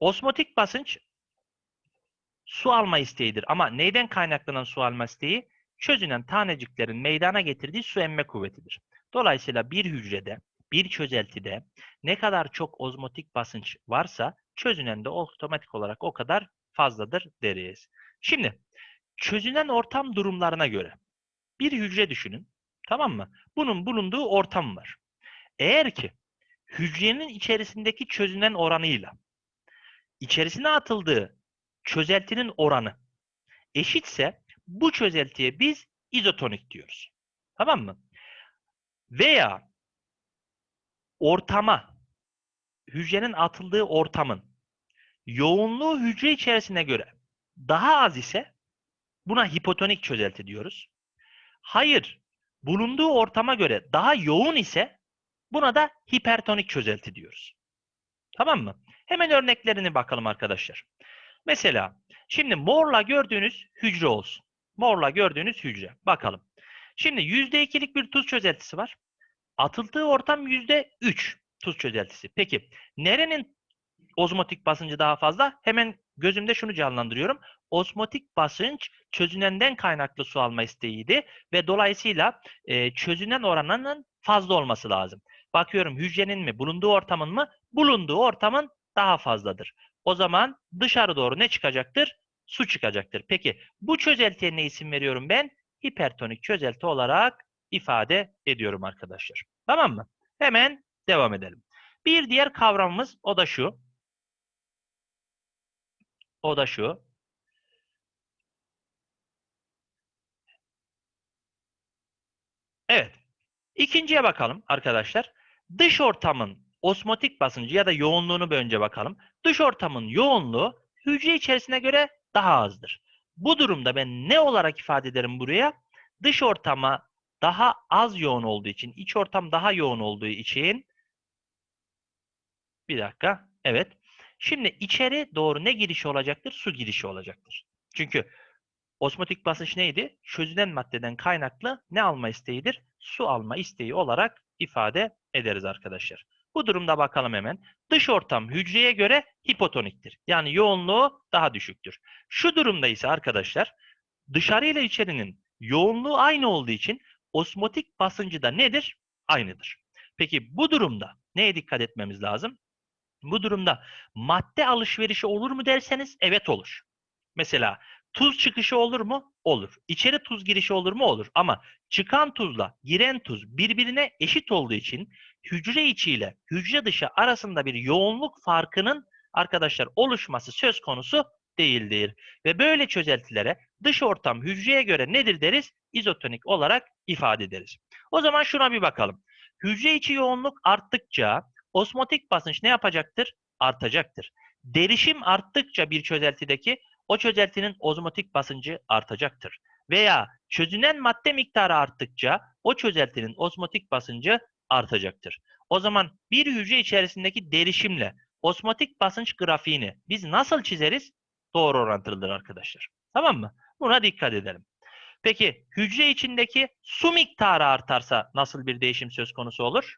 Osmotik basınç su alma isteğidir. Ama neyden kaynaklanan su alma isteği? Çözünen taneciklerin meydana getirdiği su emme kuvvetidir. Dolayısıyla bir hücrede, bir çözeltide ne kadar çok ozmotik basınç varsa çözünen de otomatik olarak o kadar fazladır deriz. Şimdi çözünen ortam durumlarına göre bir hücre düşünün. Tamam mı? Bunun bulunduğu ortam var. Eğer ki hücrenin içerisindeki çözünen oranıyla içerisine atıldığı çözeltinin oranı eşitse bu çözeltiye biz izotonik diyoruz. Tamam mı? Veya ortama hücrenin atıldığı ortamın yoğunluğu hücre içerisine göre daha az ise buna hipotonik çözelti diyoruz. Hayır, bulunduğu ortama göre daha yoğun ise buna da hipertonik çözelti diyoruz. Tamam mı? Hemen örneklerini bakalım arkadaşlar. Mesela şimdi morla gördüğünüz hücre olsun. Morla gördüğünüz hücre. Bakalım. Şimdi %2'lik bir tuz çözeltisi var. Atıldığı ortam %3 tuz çözeltisi. Peki nerenin ozmotik basıncı daha fazla? Hemen gözümde şunu canlandırıyorum. Osmotik basınç çözünenden kaynaklı su alma isteğiydi ve dolayısıyla e, çözünen oranının fazla olması lazım. Bakıyorum hücrenin mi, bulunduğu ortamın mı? Bulunduğu ortamın daha fazladır. O zaman dışarı doğru ne çıkacaktır? Su çıkacaktır. Peki bu çözeltiye ne isim veriyorum ben? Hipertonik çözelti olarak ifade ediyorum arkadaşlar. Tamam mı? Hemen devam edelim. Bir diğer kavramımız o da şu. O da şu. Evet. İkinciye bakalım arkadaşlar. Dış ortamın osmotik basıncı ya da yoğunluğunu bir önce bakalım. Dış ortamın yoğunluğu hücre içerisine göre daha azdır. Bu durumda ben ne olarak ifade ederim buraya? Dış ortama daha az yoğun olduğu için, iç ortam daha yoğun olduğu için bir dakika. Evet. Şimdi içeri doğru ne girişi olacaktır? Su girişi olacaktır. Çünkü osmotik basınç neydi? Çözünen maddeden kaynaklı ne alma isteğidir? Su alma isteği olarak ifade ederiz arkadaşlar. Bu durumda bakalım hemen. Dış ortam hücreye göre hipotoniktir. Yani yoğunluğu daha düşüktür. Şu durumda ise arkadaşlar dışarı ile içerinin yoğunluğu aynı olduğu için osmotik basıncı da nedir? Aynıdır. Peki bu durumda neye dikkat etmemiz lazım? Bu durumda madde alışverişi olur mu derseniz evet olur. Mesela tuz çıkışı olur mu? Olur. İçeri tuz girişi olur mu? Olur. Ama çıkan tuzla giren tuz birbirine eşit olduğu için hücre içi ile hücre dışı arasında bir yoğunluk farkının arkadaşlar oluşması söz konusu değildir. Ve böyle çözeltilere dış ortam hücreye göre nedir deriz? İzotonik olarak ifade ederiz. O zaman şuna bir bakalım. Hücre içi yoğunluk arttıkça osmotik basınç ne yapacaktır? Artacaktır. Derişim arttıkça bir çözeltideki o çözeltinin ozmotik basıncı artacaktır. Veya çözünen madde miktarı arttıkça o çözeltinin osmotik basıncı artacaktır. O zaman bir hücre içerisindeki derişimle osmotik basınç grafiğini biz nasıl çizeriz? Doğru orantılıdır arkadaşlar. Tamam mı? Buna dikkat edelim. Peki hücre içindeki su miktarı artarsa nasıl bir değişim söz konusu olur?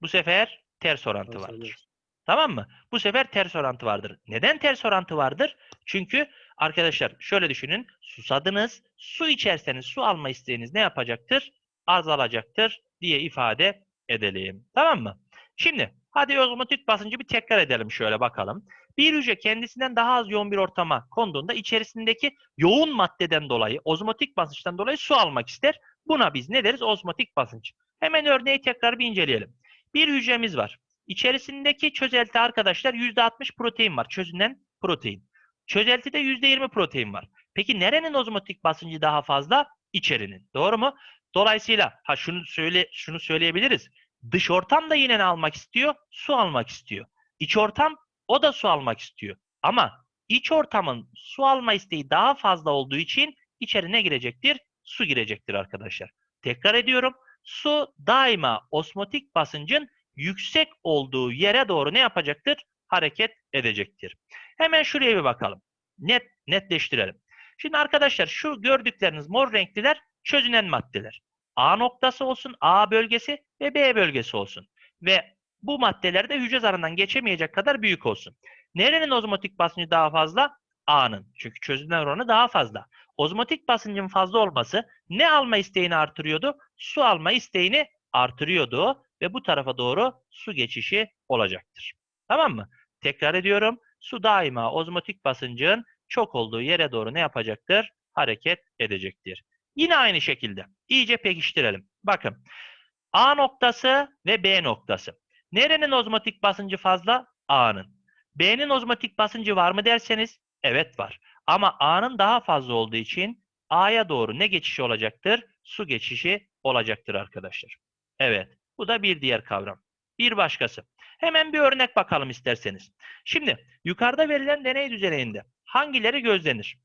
Bu sefer ters orantı vardır. Tamam mı? Bu sefer ters orantı vardır. Neden ters orantı vardır? Çünkü arkadaşlar şöyle düşünün. Susadınız. Su içerseniz su alma isteğiniz ne yapacaktır? Azalacaktır diye ifade edelim. Tamam mı? Şimdi hadi ozmotik basıncı bir tekrar edelim şöyle bakalım. Bir hücre kendisinden daha az yoğun bir ortama konduğunda içerisindeki yoğun maddeden dolayı, ozmotik basınçtan dolayı su almak ister. Buna biz ne deriz? Ozmotik basınç. Hemen örneği tekrar bir inceleyelim. Bir hücremiz var. İçerisindeki çözelti arkadaşlar %60 protein var. Çözünen protein. Çözeltide %20 protein var. Peki nerenin ozmotik basıncı daha fazla? İçerinin. Doğru mu? Dolayısıyla ha şunu söyle şunu söyleyebiliriz. Dış ortam da yine ne almak istiyor? Su almak istiyor. İç ortam o da su almak istiyor. Ama iç ortamın su alma isteği daha fazla olduğu için içeri ne girecektir? Su girecektir arkadaşlar. Tekrar ediyorum. Su daima osmotik basıncın yüksek olduğu yere doğru ne yapacaktır? Hareket edecektir. Hemen şuraya bir bakalım. Net netleştirelim. Şimdi arkadaşlar şu gördükleriniz mor renkliler çözünen maddeler. A noktası olsun, A bölgesi ve B bölgesi olsun. Ve bu maddelerde hücre zarından geçemeyecek kadar büyük olsun. Nerenin ozmotik basıncı daha fazla? A'nın. Çünkü çözünen oranı daha fazla. Ozmotik basıncın fazla olması ne alma isteğini artırıyordu? Su alma isteğini artırıyordu ve bu tarafa doğru su geçişi olacaktır. Tamam mı? Tekrar ediyorum. Su daima ozmotik basıncın çok olduğu yere doğru ne yapacaktır? Hareket edecektir. Yine aynı şekilde. iyice pekiştirelim. Bakın. A noktası ve B noktası. Nerenin ozmotik basıncı fazla? A'nın. B'nin ozmotik basıncı var mı derseniz evet var. Ama A'nın daha fazla olduğu için A'ya doğru ne geçişi olacaktır? Su geçişi olacaktır arkadaşlar. Evet. Bu da bir diğer kavram. Bir başkası. Hemen bir örnek bakalım isterseniz. Şimdi yukarıda verilen deney düzeninde hangileri gözlenir?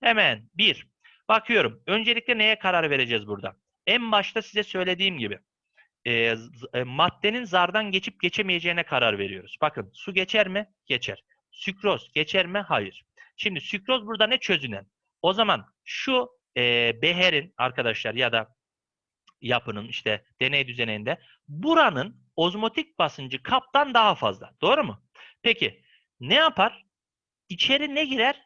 Hemen bir. Bakıyorum. Öncelikle neye karar vereceğiz burada? En başta size söylediğim gibi e, e, maddenin zardan geçip geçemeyeceğine karar veriyoruz. Bakın su geçer mi? Geçer. Sükroz geçer mi? Hayır. Şimdi sükroz burada ne çözünen? O zaman şu e, beherin arkadaşlar ya da yapının işte deney düzeninde buranın ozmotik basıncı kaptan daha fazla. Doğru mu? Peki ne yapar? İçeri ne girer?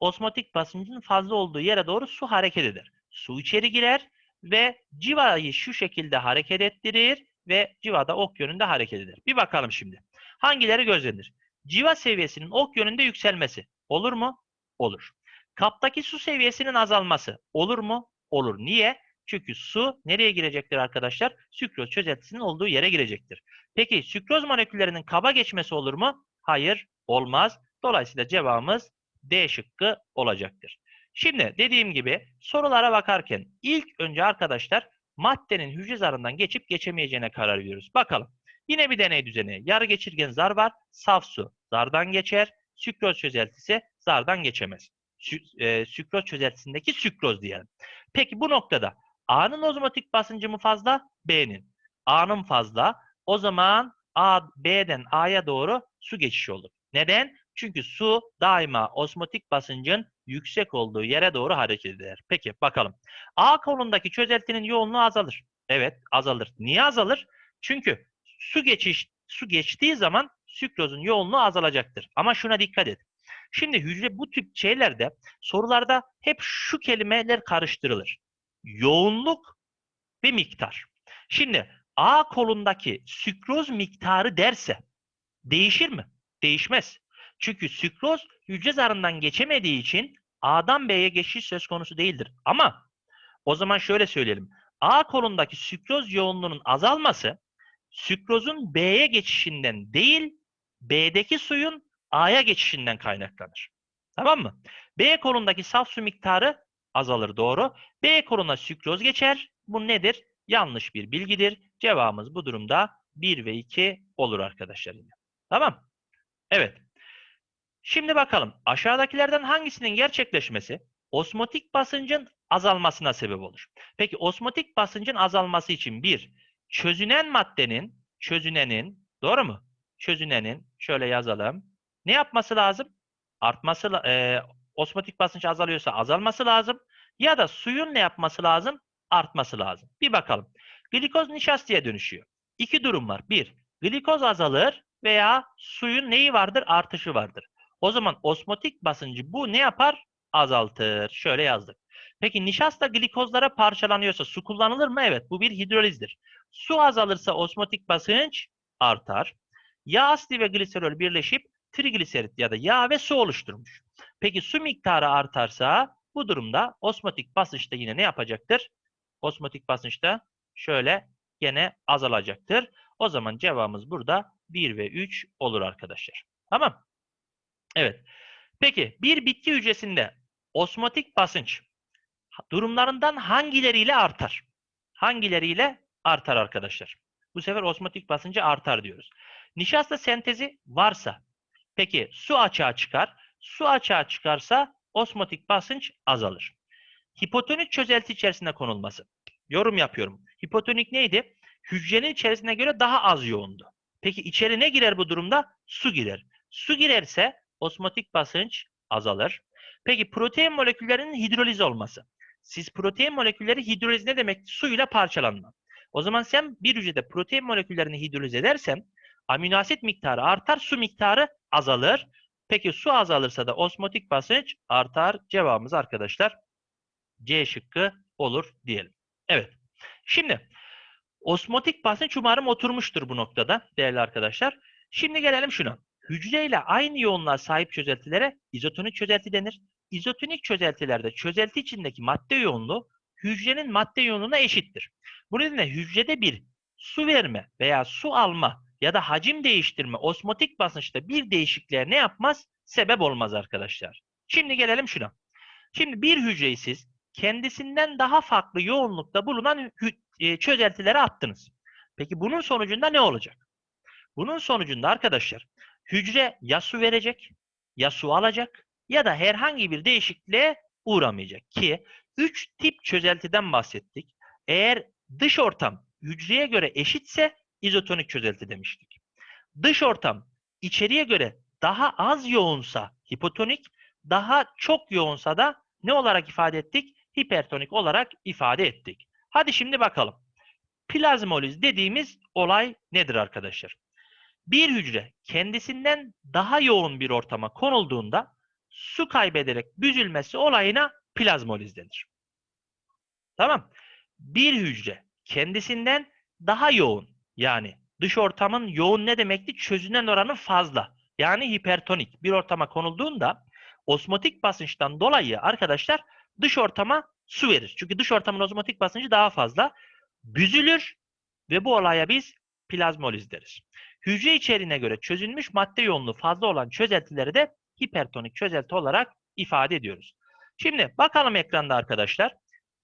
Osmotik basıncın fazla olduğu yere doğru su hareket eder. Su içeri girer ve civayı şu şekilde hareket ettirir ve civada ok yönünde hareket eder. Bir bakalım şimdi. Hangileri gözlenir? Civa seviyesinin ok yönünde yükselmesi olur mu? Olur. Kaptaki su seviyesinin azalması olur mu? Olur. Niye? Çünkü su nereye girecektir arkadaşlar? Sükroz çözeltisinin olduğu yere girecektir. Peki sükroz moleküllerinin kaba geçmesi olur mu? Hayır, olmaz. Dolayısıyla cevabımız D şıkkı olacaktır. Şimdi dediğim gibi sorulara bakarken ilk önce arkadaşlar maddenin hücre zarından geçip geçemeyeceğine karar veriyoruz. Bakalım. Yine bir deney düzeni. Yarı geçirgen zar var. Saf su zardan geçer. Sükroz çözeltisi zardan geçemez. Sü- e, sükroz çözeltisindeki sükroz diyelim. Peki bu noktada A'nın ozmotik basıncı mı fazla? B'nin. A'nın fazla. O zaman A, B'den A'ya doğru su geçişi olur. Neden? Çünkü su daima osmotik basıncın yüksek olduğu yere doğru hareket eder. Peki bakalım. A kolundaki çözeltinin yoğunluğu azalır. Evet azalır. Niye azalır? Çünkü su geçiş su geçtiği zaman sükrozun yoğunluğu azalacaktır. Ama şuna dikkat et. Şimdi hücre bu tip şeylerde sorularda hep şu kelimeler karıştırılır. Yoğunluk ve miktar. Şimdi A kolundaki sükroz miktarı derse değişir mi? Değişmez. Çünkü sükroz hücre zarından geçemediği için A'dan B'ye geçiş söz konusu değildir. Ama o zaman şöyle söyleyelim. A kolundaki sükroz yoğunluğunun azalması sükrozun B'ye geçişinden değil, B'deki suyun A'ya geçişinden kaynaklanır. Tamam mı? B kolundaki saf su miktarı azalır doğru. B koluna sükroz geçer. Bu nedir? Yanlış bir bilgidir. Cevabımız bu durumda 1 ve 2 olur arkadaşlar. Tamam. Evet. Şimdi bakalım aşağıdakilerden hangisinin gerçekleşmesi osmotik basıncın azalmasına sebep olur. Peki osmotik basıncın azalması için bir çözünen maddenin çözünenin doğru mu? Çözünenin şöyle yazalım. Ne yapması lazım? Artması e, osmotik basınç azalıyorsa azalması lazım ya da suyun ne yapması lazım? Artması lazım. Bir bakalım. Glikoz nişastaya dönüşüyor. İki durum var. Bir, glikoz azalır veya suyun neyi vardır? Artışı vardır. O zaman osmotik basıncı bu ne yapar? Azaltır. Şöyle yazdık. Peki nişasta glikozlara parçalanıyorsa su kullanılır mı? Evet. Bu bir hidrolizdir. Su azalırsa osmotik basınç artar. Yağ asidi ve gliserol birleşip trigliserit ya da yağ ve su oluşturmuş. Peki su miktarı artarsa bu durumda osmotik basınçta yine ne yapacaktır? Osmotik basınçta şöyle gene azalacaktır. O zaman cevabımız burada 1 ve 3 olur arkadaşlar. Tamam. Evet. Peki bir bitki hücresinde osmotik basınç durumlarından hangileriyle artar? Hangileriyle artar arkadaşlar? Bu sefer osmotik basıncı artar diyoruz. Nişasta sentezi varsa peki su açığa çıkar. Su açığa çıkarsa osmotik basınç azalır. Hipotonik çözelti içerisine konulması. Yorum yapıyorum. Hipotonik neydi? Hücrenin içerisine göre daha az yoğundu. Peki içeri ne girer bu durumda? Su girer. Su girerse osmotik basınç azalır. Peki protein moleküllerinin hidroliz olması. Siz protein molekülleri hidroliz ne demek? Suyla parçalanma. O zaman sen bir hücrede protein moleküllerini hidroliz edersen amino asit miktarı artar, su miktarı azalır. Peki su azalırsa da osmotik basınç artar. Cevabımız arkadaşlar C şıkkı olur diyelim. Evet. Şimdi osmotik basınç umarım oturmuştur bu noktada değerli arkadaşlar. Şimdi gelelim şuna. Hücreyle aynı yoğunluğa sahip çözeltilere izotonik çözelti denir. İzotonik çözeltilerde çözelti içindeki madde yoğunluğu hücrenin madde yoğunluğuna eşittir. Bu nedenle hücrede bir su verme veya su alma ya da hacim değiştirme osmotik basınçta bir değişikliğe ne yapmaz? Sebep olmaz arkadaşlar. Şimdi gelelim şuna. Şimdi bir hücreyi siz kendisinden daha farklı yoğunlukta bulunan e, çözeltilere attınız. Peki bunun sonucunda ne olacak? Bunun sonucunda arkadaşlar hücre ya su verecek, ya su alacak ya da herhangi bir değişikliğe uğramayacak ki 3 tip çözeltiden bahsettik. Eğer dış ortam hücreye göre eşitse izotonik çözelti demiştik. Dış ortam içeriye göre daha az yoğunsa hipotonik, daha çok yoğunsa da ne olarak ifade ettik? Hipertonik olarak ifade ettik. Hadi şimdi bakalım. Plazmoliz dediğimiz olay nedir arkadaşlar? Bir hücre kendisinden daha yoğun bir ortama konulduğunda su kaybederek büzülmesi olayına plazmoliz denir. Tamam. Bir hücre kendisinden daha yoğun yani dış ortamın yoğun ne demekti? Çözünen oranı fazla. Yani hipertonik bir ortama konulduğunda osmotik basınçtan dolayı arkadaşlar dış ortama su verir. Çünkü dış ortamın osmotik basıncı daha fazla. Büzülür ve bu olaya biz plazmoliz deriz. Hücre içeriğine göre çözülmüş madde yoğunluğu fazla olan çözeltileri de hipertonik çözelti olarak ifade ediyoruz. Şimdi bakalım ekranda arkadaşlar.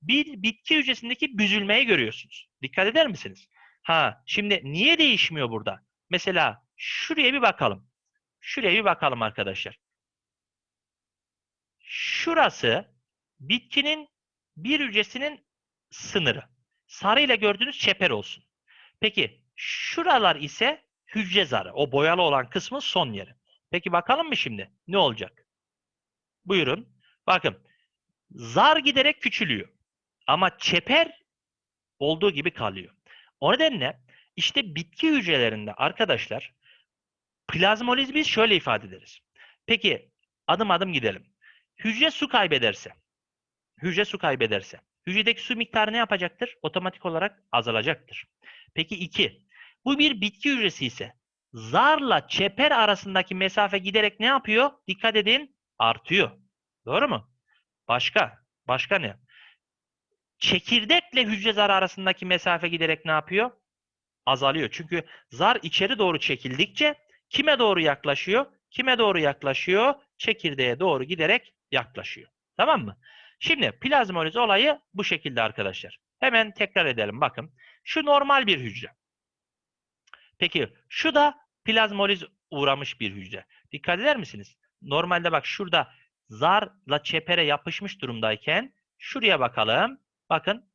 Bir bitki hücresindeki büzülmeyi görüyorsunuz. Dikkat eder misiniz? Ha, şimdi niye değişmiyor burada? Mesela şuraya bir bakalım. Şuraya bir bakalım arkadaşlar. Şurası bitkinin bir hücresinin sınırı. Sarı ile gördüğünüz çeper olsun. Peki şuralar ise hücre zarı. O boyalı olan kısmın son yeri. Peki bakalım mı şimdi? Ne olacak? Buyurun. Bakın. Zar giderek küçülüyor. Ama çeper olduğu gibi kalıyor. O nedenle işte bitki hücrelerinde arkadaşlar plazmoliz biz şöyle ifade ederiz. Peki adım adım gidelim. Hücre su kaybederse, hücre su kaybederse, hücredeki su miktarı ne yapacaktır? Otomatik olarak azalacaktır. Peki iki, bu bir bitki hücresi ise zarla çeper arasındaki mesafe giderek ne yapıyor? Dikkat edin, artıyor. Doğru mu? Başka, başka ne? Çekirdekle hücre zarı arasındaki mesafe giderek ne yapıyor? Azalıyor. Çünkü zar içeri doğru çekildikçe kime doğru yaklaşıyor? Kime doğru yaklaşıyor? Çekirdeğe doğru giderek yaklaşıyor. Tamam mı? Şimdi plazmoliz olayı bu şekilde arkadaşlar. Hemen tekrar edelim. Bakın. Şu normal bir hücre. Peki şu da plazmoliz uğramış bir hücre. Dikkat eder misiniz? Normalde bak şurada zarla çepere yapışmış durumdayken şuraya bakalım. Bakın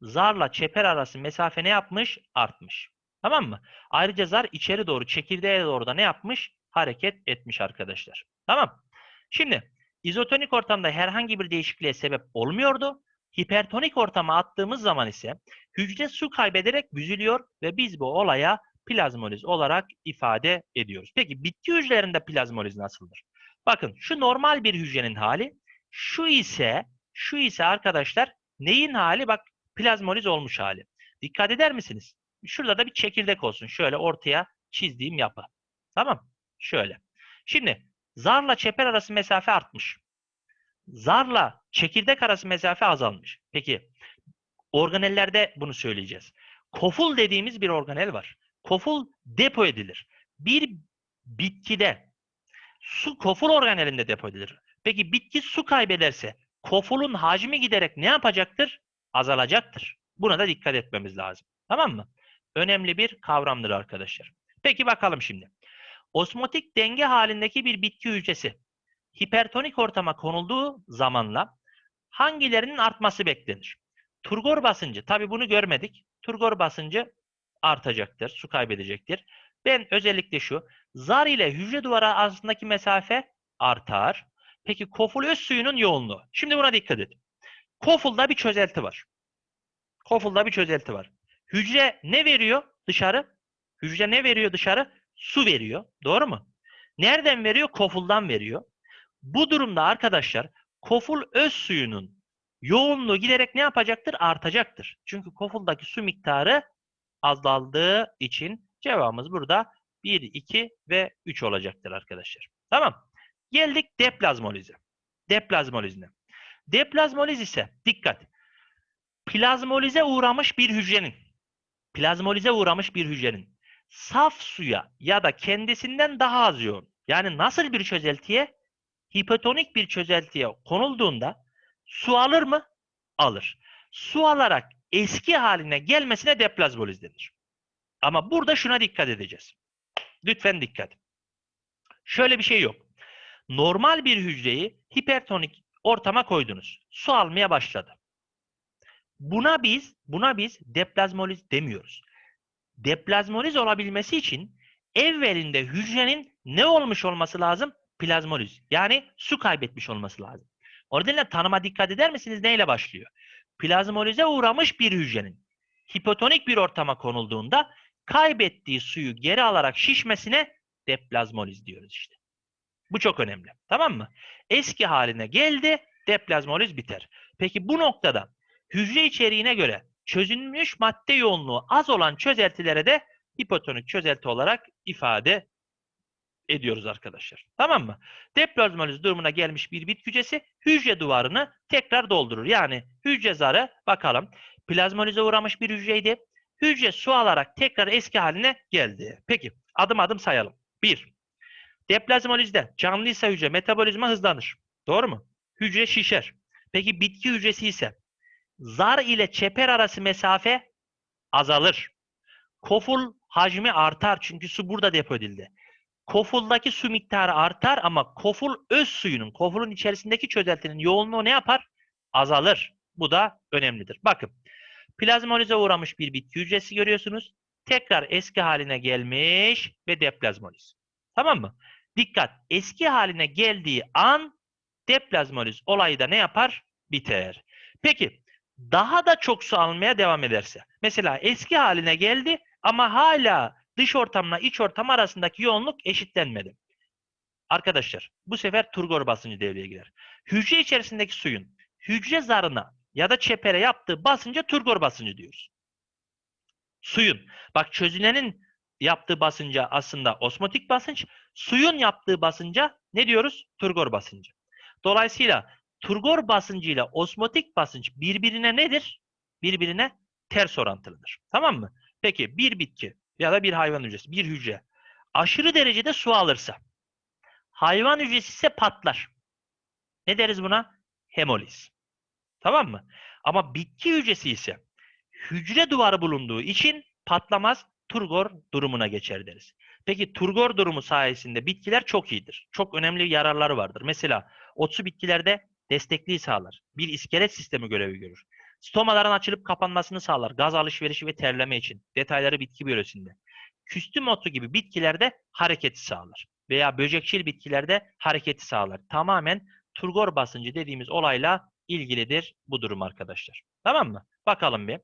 zarla çeper arası mesafe ne yapmış? Artmış. Tamam mı? Ayrıca zar içeri doğru çekirdeğe doğru da ne yapmış? Hareket etmiş arkadaşlar. Tamam. Şimdi izotonik ortamda herhangi bir değişikliğe sebep olmuyordu. Hipertonik ortama attığımız zaman ise hücre su kaybederek büzülüyor ve biz bu olaya plazmoliz olarak ifade ediyoruz. Peki bitki hücrelerinde plazmoliz nasıldır? Bakın şu normal bir hücrenin hali, şu ise şu ise arkadaşlar neyin hali? Bak plazmoliz olmuş hali. Dikkat eder misiniz? Şurada da bir çekirdek olsun. Şöyle ortaya çizdiğim yapı. Tamam. Şöyle. Şimdi zarla çeper arası mesafe artmış. Zarla çekirdek arası mesafe azalmış. Peki organellerde bunu söyleyeceğiz. Koful dediğimiz bir organel var. Koful depo edilir. Bir bitkide su koful organelinde depo edilir. Peki bitki su kaybederse kofulun hacmi giderek ne yapacaktır? Azalacaktır. Buna da dikkat etmemiz lazım. Tamam mı? Önemli bir kavramdır arkadaşlar. Peki bakalım şimdi. Osmotik denge halindeki bir bitki hücresi hipertonik ortama konulduğu zamanla hangilerinin artması beklenir? Turgor basıncı, tabi bunu görmedik. Turgor basıncı artacaktır, su kaybedecektir. Ben özellikle şu, zar ile hücre duvarı arasındaki mesafe artar. Peki koful öz suyunun yoğunluğu. Şimdi buna dikkat edin. Kofulda bir çözelti var. Kofulda bir çözelti var. Hücre ne veriyor dışarı? Hücre ne veriyor dışarı? Su veriyor. Doğru mu? Nereden veriyor? Kofuldan veriyor. Bu durumda arkadaşlar koful öz suyunun yoğunluğu giderek ne yapacaktır? Artacaktır. Çünkü kofuldaki su miktarı azaldığı için cevabımız burada 1, 2 ve 3 olacaktır arkadaşlar. Tamam. Geldik deplazmolize. Deplazmolizine. Deplazmoliz ise dikkat. Plazmolize uğramış bir hücrenin plazmolize uğramış bir hücrenin saf suya ya da kendisinden daha az yoğun yani nasıl bir çözeltiye hipotonik bir çözeltiye konulduğunda su alır mı? Alır. Su alarak eski haline gelmesine deplazmoliz denir. Ama burada şuna dikkat edeceğiz. Lütfen dikkat. Şöyle bir şey yok. Normal bir hücreyi hipertonik ortama koydunuz. Su almaya başladı. Buna biz buna biz deplazmoliz demiyoruz. Deplazmoliz olabilmesi için evvelinde hücrenin ne olmuş olması lazım? Plazmoliz. Yani su kaybetmiş olması lazım. O nedenle tanıma dikkat eder misiniz? Neyle başlıyor? Plazmolize uğramış bir hücrenin hipotonik bir ortama konulduğunda kaybettiği suyu geri alarak şişmesine deplazmoliz diyoruz işte. Bu çok önemli. Tamam mı? Eski haline geldi, deplazmoliz biter. Peki bu noktada hücre içeriğine göre çözülmüş madde yoğunluğu az olan çözeltilere de hipotonik çözelti olarak ifade ediyoruz arkadaşlar. Tamam mı? Deplazmoliz durumuna gelmiş bir bitki hücresi hücre duvarını tekrar doldurur. Yani hücre zarı bakalım plazmolize uğramış bir hücreydi. Hücre su alarak tekrar eski haline geldi. Peki adım adım sayalım. 1. Deplazmolizde canlıysa hücre metabolizma hızlanır. Doğru mu? Hücre şişer. Peki bitki hücresi ise zar ile çeper arası mesafe azalır. Koful hacmi artar çünkü su burada depo edildi. Kofuldaki su miktarı artar ama koful öz suyunun, kofulun içerisindeki çözeltinin yoğunluğu ne yapar? Azalır. Bu da önemlidir. Bakın. Plazmolize uğramış bir bitki hücresi görüyorsunuz. Tekrar eski haline gelmiş ve deplazmoliz. Tamam mı? Dikkat. Eski haline geldiği an deplazmoliz olayı da ne yapar? Biter. Peki daha da çok su almaya devam ederse. Mesela eski haline geldi ama hala dış ortamla iç ortam arasındaki yoğunluk eşitlenmedi. Arkadaşlar bu sefer turgor basıncı devreye girer. Hücre içerisindeki suyun hücre zarına ya da çepere yaptığı basınca turgor basıncı diyoruz. Suyun. Bak çözülenin yaptığı basınca aslında osmotik basınç, suyun yaptığı basınca ne diyoruz? Turgor basıncı. Dolayısıyla turgor basıncı ile osmotik basınç birbirine nedir? Birbirine ters orantılıdır. Tamam mı? Peki bir bitki ya da bir hayvan hücresi, bir hücre aşırı derecede su alırsa hayvan hücresi ise patlar. Ne deriz buna? Hemoliz. Tamam mı? Ama bitki hücresi ise hücre duvarı bulunduğu için patlamaz, turgor durumuna geçer deriz. Peki turgor durumu sayesinde bitkiler çok iyidir. Çok önemli yararları vardır. Mesela otsu bitkilerde destekliği sağlar. Bir iskelet sistemi görevi görür. Stomaların açılıp kapanmasını sağlar. Gaz alışverişi ve terleme için. Detayları bitki biyolojisinde. Küstüm otu gibi bitkilerde hareketi sağlar. Veya böcekçil bitkilerde hareketi sağlar. Tamamen turgor basıncı dediğimiz olayla ilgilidir bu durum arkadaşlar. Tamam mı? Bakalım bir.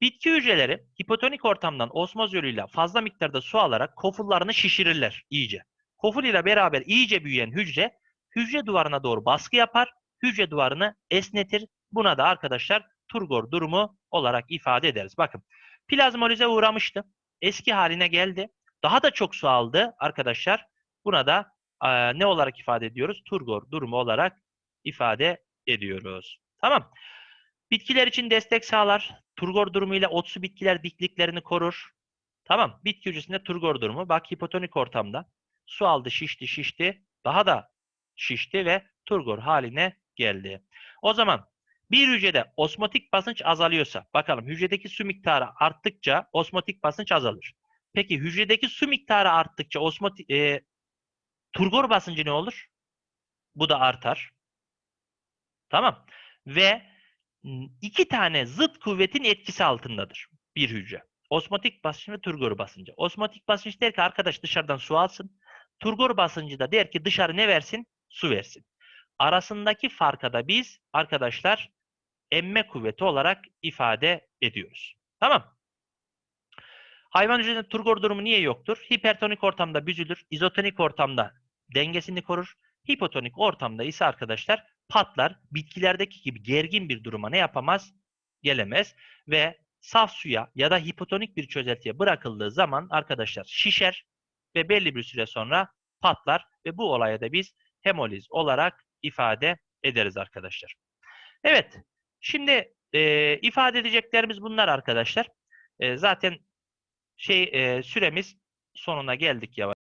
Bitki hücreleri hipotonik ortamdan osmoz yoluyla fazla miktarda su alarak kofullarını şişirirler iyice. Koful ile beraber iyice büyüyen hücre hücre duvarına doğru baskı yapar. Hücre duvarını esnetir. Buna da arkadaşlar turgor durumu olarak ifade ederiz. Bakın plazmolize uğramıştı. Eski haline geldi. Daha da çok su aldı arkadaşlar. Buna da e, ne olarak ifade ediyoruz? Turgor durumu olarak ifade ediyoruz. Tamam. Bitkiler için destek sağlar. Turgor durumuyla otsu bitkiler dikliklerini korur. Tamam. Bitki hücresinde turgor durumu. Bak hipotonik ortamda su aldı, şişti, şişti. Daha da şişti ve turgor haline geldi. O zaman bir hücrede osmotik basınç azalıyorsa, bakalım hücredeki su miktarı arttıkça osmotik basınç azalır. Peki hücredeki su miktarı arttıkça osmotik, e, turgor basıncı ne olur? Bu da artar. Tamam. Ve iki tane zıt kuvvetin etkisi altındadır bir hücre. Osmotik basınç ve turgor basıncı. Osmotik basınç der ki arkadaş dışarıdan su alsın. Turgor basıncı da der ki dışarı ne versin? Su versin. Arasındaki farka da biz arkadaşlar emme kuvveti olarak ifade ediyoruz. Tamam. Hayvan hücresinde turgor durumu niye yoktur? Hipertonik ortamda büzülür, izotonik ortamda dengesini korur. Hipotonik ortamda ise arkadaşlar patlar, bitkilerdeki gibi gergin bir duruma ne yapamaz? Gelemez ve saf suya ya da hipotonik bir çözeltiye bırakıldığı zaman arkadaşlar şişer ve belli bir süre sonra patlar ve bu olaya da biz hemoliz olarak ifade ederiz arkadaşlar. Evet, şimdi e, ifade edeceklerimiz bunlar arkadaşlar. E, zaten şey e, süremiz sonuna geldik yavaş.